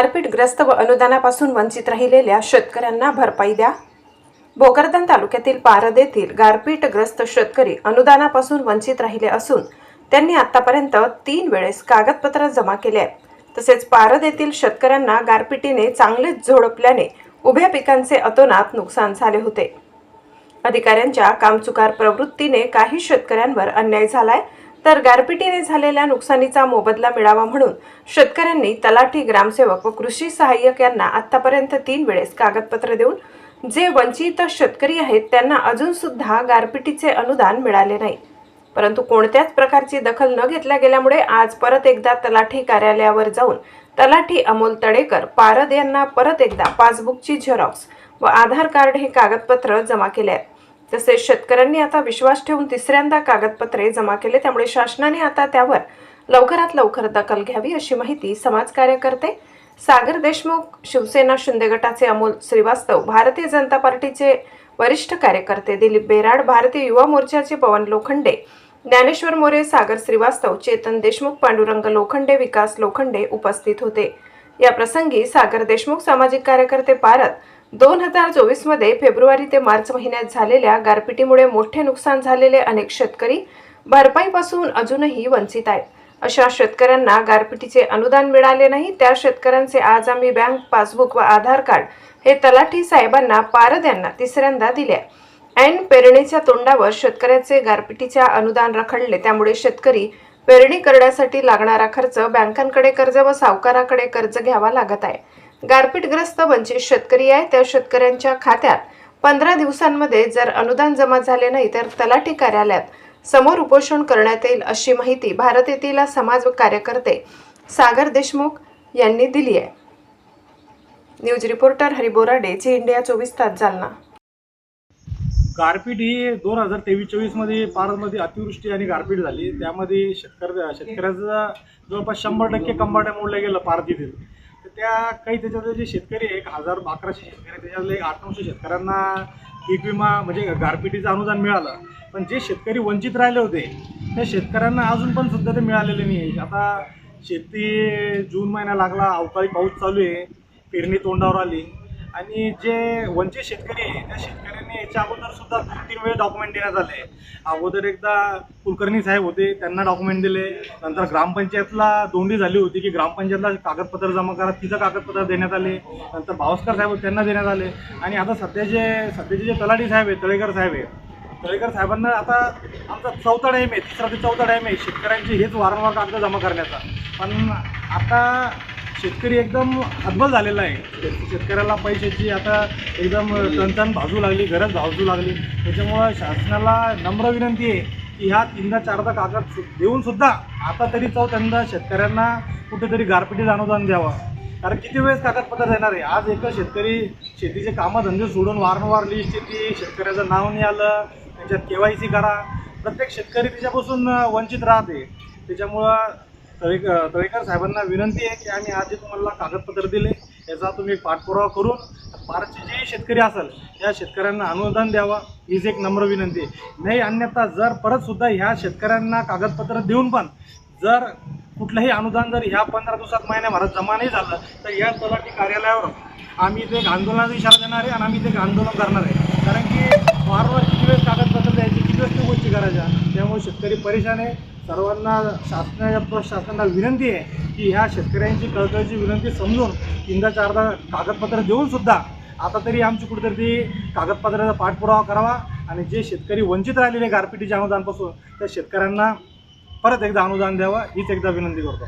गारपीटग्रस्त व अनुदानापासून वंचित राहिलेल्या शेतकऱ्यांना भरपाई द्या. भोकरदन तालुक्यातील पारद येथील गारपीटग्रस्त शेतकरी अनुदानापासून वंचित राहिले असून त्यांनी आतापर्यंत तीन वेळेस कागदपत्र जमा केले आहेत. तसेच पारद येथील शेतकऱ्यांना गारपिटीने चांगलेच झोडपल्याने उभ्या पिकांचे अतोनात नुकसान झाले होते. अधिकाऱ्यांच्या कामचुकार प्रवृत्तीने काही शेतकऱ्यांवर अन्याय झालाय. तर गारपिटीने झालेल्या नुकसानीचा मोबदला मिळावा म्हणून शेतकऱ्यांनी तलाठी ग्रामसेवक व कृषी सहाय्यक यांना आतापर्यंत तीन वेळेस कागदपत्र देऊन जे वंचित शेतकरी आहेत त्यांना अजून सुद्धा गारपिटीचे अनुदान मिळाले नाही. परंतु कोणत्याच प्रकारची दखल न घेतल्या गेल्यामुळे आज परत एकदा तलाठी कार्यालयावर जाऊन तलाठी अमोल तडेकर पारद यांना परत एकदा पासबुकची झेरॉक्स व आधार कार्ड हे कागदपत्र जमा केले आहे तसेच शेतकऱ्यांनी आता विश्वास ठेवून तिसऱ्यांदा कागदपत्रे जमा केले. त्यामुळे शासनाने आता त्यावर लवकरात लवकर दखल घ्यावी अशी माहिती समाज कार्यकर्ते सागर देशमुख शिवसेना शिंदे गटाचे अमोल श्रीवास्तव भारतीय जनता पार्टीचे वरिष्ठ कार्यकर्ते दिलीप बेराड भारतीय युवा मोर्चाचे पवन लोखंडे ज्ञानेश्वर मोरे सागर श्रीवास्तव चेतन देशमुख पांडुरंग लोखंडे विकास लोखंडे उपस्थित होते. या प्रसंगी सागर देशमुख सामाजिक कार्यकर्ते पारत दोन हजार चोवीसमध्ये फेब्रुवारी ते मार्च महिन्यात झालेल्या गारपिटीमुळे मोठे नुकसान झालेले अनेक शेतकरी भरपाईपासून अजूनही वंचित आहेत. अशा शेतकऱ्यांना गारपिटीचे अनुदान मिळाले नाही. त्या शेतकऱ्यांचे आज आम्ही बँक पासबुक व आधार कार्ड हे तलाठी साहेबांना पारद यांना तिसऱ्यांदा दिले ऐन पेरणीच्या तोंडावर शेतकऱ्याचे गारपिटीच्या अनुदान रखडले. त्यामुळे शेतकरी पेरणी करण्यासाठी लागणारा खर्च बँकांकडे कर्ज व सावकाराकडे कर्ज घ्यावा लागत आहे. गारपीटग्रस्त वंचित शेतकरी आहे. त्या शेतकऱ्यांच्या खात्यात पंधरा दिवसांमध्ये जर अनुदान जमा झाले नाही तर तलाठी कार्यालयात समोर उपोषण करण्यात येईल अशी माहिती भारत येथील समाज कार्यकर्ते सागर देशमुख यांनी दिली आहे. News reporter Hari Borade Zee India चोवीस तास जालना. गारपीट ही दोन हजार तेवीस चोवीसमध्ये पारमध्ये अतिवृष्टी आणि गारपीट झाली. त्यामध्ये शेतकऱ्या शेतकऱ्याचा जवळपास शंभर टक्के कंबाट्या मोडल्या गेलं पारदीतील. तर त्या काही त्याच्यातले जे शेतकरी आहे, एक हजार अकराशे शेतकरी आहे, त्याच्यातले एक आठ नऊशे शेतकऱ्यांना पीक विमा म्हणजे गारपिटीचं अनुदान मिळालं. पण जे शेतकरी वंचित राहिले होते त्या शेतकऱ्यांना अजून पण सुद्धा ते मिळालेले नाही आहे आता शेती जून महिना लागला अवकाळी पाऊस चालू आहे पेरणी तोंडावर आली. आणि जे वंचित शेतकरी आहे त्या शेतकऱ्यांनी याच्या अगोदर सुद्धा दोन तीन वेळा डॉक्युमेंट देण्यात आले. अगोदर एकदा कुलकर्णी साहेब होते त्यांना डॉक्युमेंट दिले. नंतर ग्रामपंचायतला दोंडी झाली होती की ग्रामपंचायतला कागदपत्र जमा करा तिचं कागदपत्र देण्यात आले. नंतर भावस्कर साहेब होते, त्यांना देण्यात आले. आणि आता सध्याचे सध्याचे जे तलाठी साहेब आहे तळेकर साहेब आहे तळेकर साहेबांना आता आमचा चौथा टाईम आहे तिसरा ते चौथा टाईम आहे शेतकऱ्यांची हेच वारंवार कागद जमा करण्याचा. पण आता शेतकरी एकदम हतबल झालेला आहे. शेतकऱ्याला पैशाची आता एकदम टणटण भाजू लागली गरज भाजू लागली. त्याच्यामुळं शासनाला नम्र विनंती आहे की ह्या तीनदा चारदा कागद सु- देऊन सुद्धा आता तरी चौथ्यांदा शेतकऱ्यांना कुठेतरी गारपिटीचं अनुदान द्यावं. कारण किती वेळेस कागदपत्र देणार आहे? आज एका शेतकरी शेतीचे कामधंदे सोडून वारंवार लिस्ट येते शेतकऱ्याचं नाव नाही आलं त्याच्यात के वाय सी करा. प्रत्येक शेतकरी त्याच्यापासून वंचित राहते. त्याच्यामुळं तळेक तळेकर साहेबांना विनंती आहे की आम्ही आज जे तुम्हाला कागदपत्र दिले याचा तुम्ही पाठपुरावा करून पारचे जे शेतकरी असेल या शेतकऱ्यांना अनुदान द्यावं हीच एक नम्र विनंती आहे. नाही अन्यथा जर परतसुद्धा ह्या शेतकऱ्यांना कागदपत्र देऊन पण जर कुठलंही अनुदान जर ह्या पंधरा दिवसात महिन्याभरात जमा नाही झालं तर या तलाठी कार्यालयावर आम्ही ते एक आंदोलनाचा इशारा देणार आहे आणि आम्ही ते एक आंदोलन करणार आहे. कारण की वारंवार किती वेळेस कागदपत्र द्यायची किती वेळेस ती गोष्टी करायच्या त्यामुळे शेतकरी परेशान आहे. सर्वांना शासनाच्या शासनाला विनंती आहे की ह्या शेतकऱ्यांची कळकळीची विनंती समजून तीनदा चारदा कागदपत्र देऊन सुद्धा आता तरी आमची कुठेतरी ती कागदपत्राचा पाठपुरावा करावा आणि जे शेतकरी वंचित राहिलेले गारपिटीच्या अनुदानपासून त्या शेतकऱ्यांना परत एकदा अनुदान द्यावं हीच एकदा विनंती करतो.